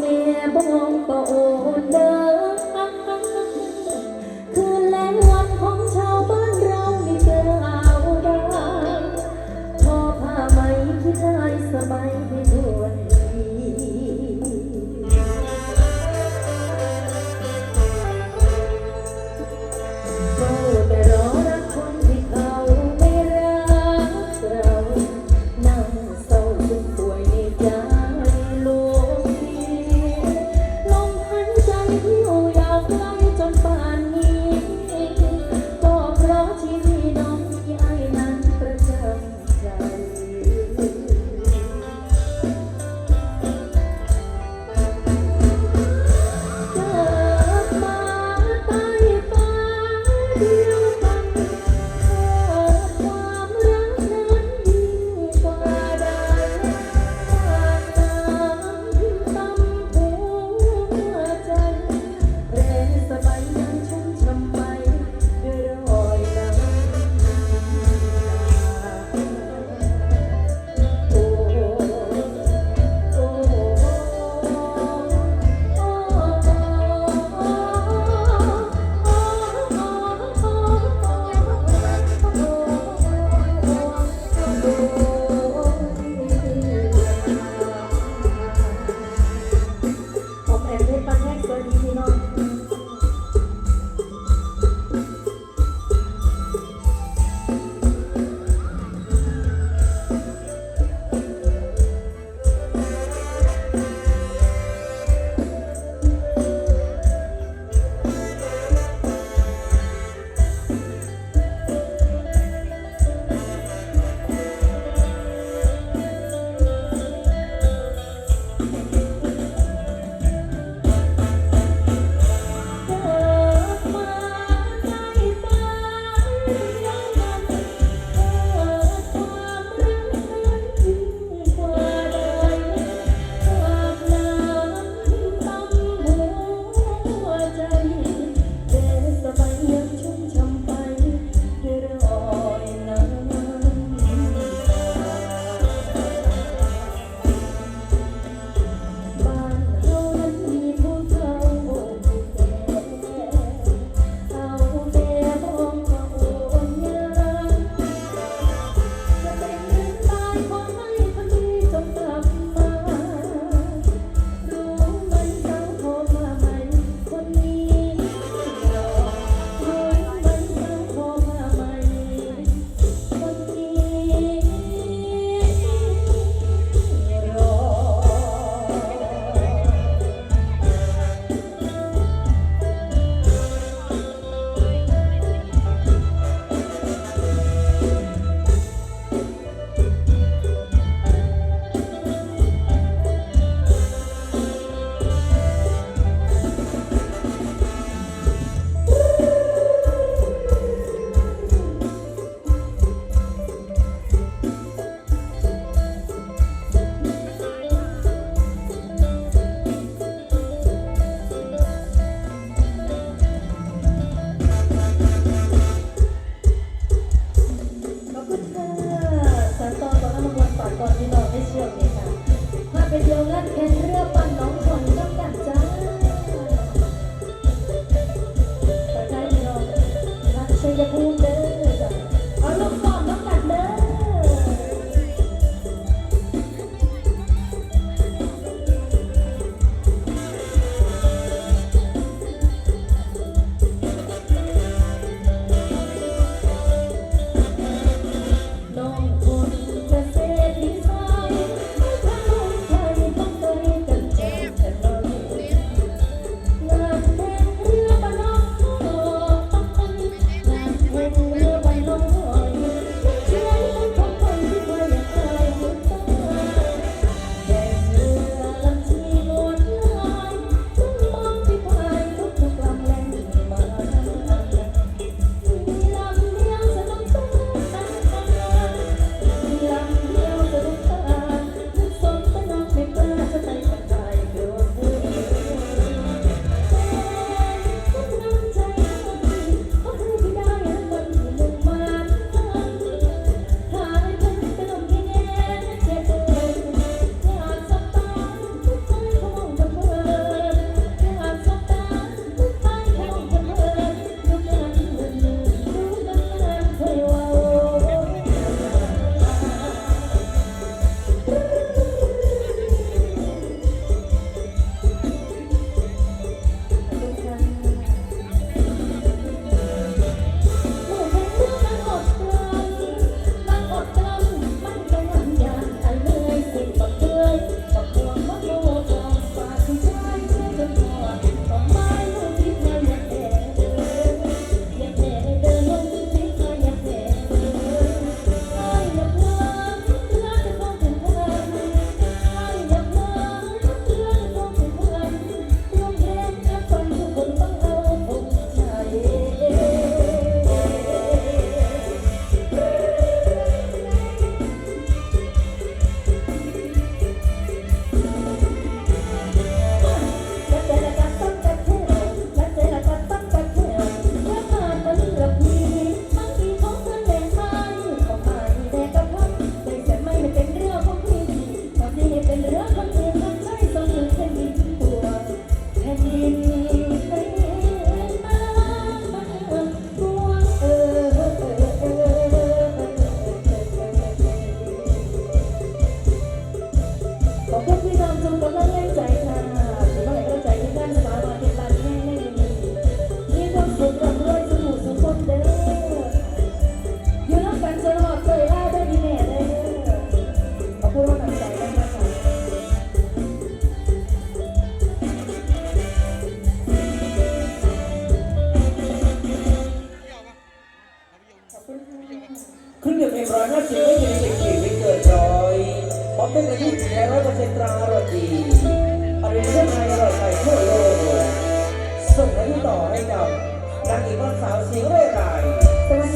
แม่บองปะโอนเด้อ ಜಗತ್ತೆಸರಪ್ಪ เครื่องดื่มเอ็มร้อยห้าสิบไม่มีสิ่งที่ไม่เกินร้อยพร้อมด้วยกระดิ่งและร้อยเปอร์เซ็นต์ตราอร่อยดีอร่อยเรื่องไทยอร่อยไทยทั่วโลกส่งให้ต่อให้กับนางเอกบ้านสาวเสียงเร่ร่าย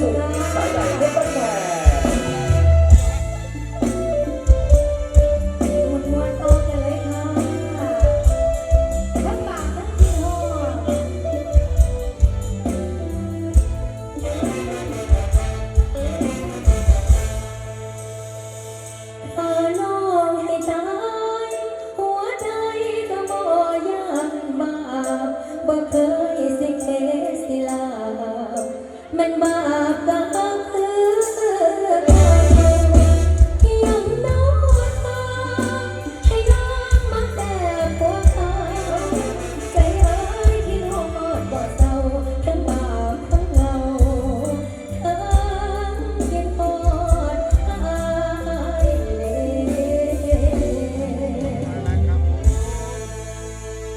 สุขสายใหญ่เพชรบ้านแพง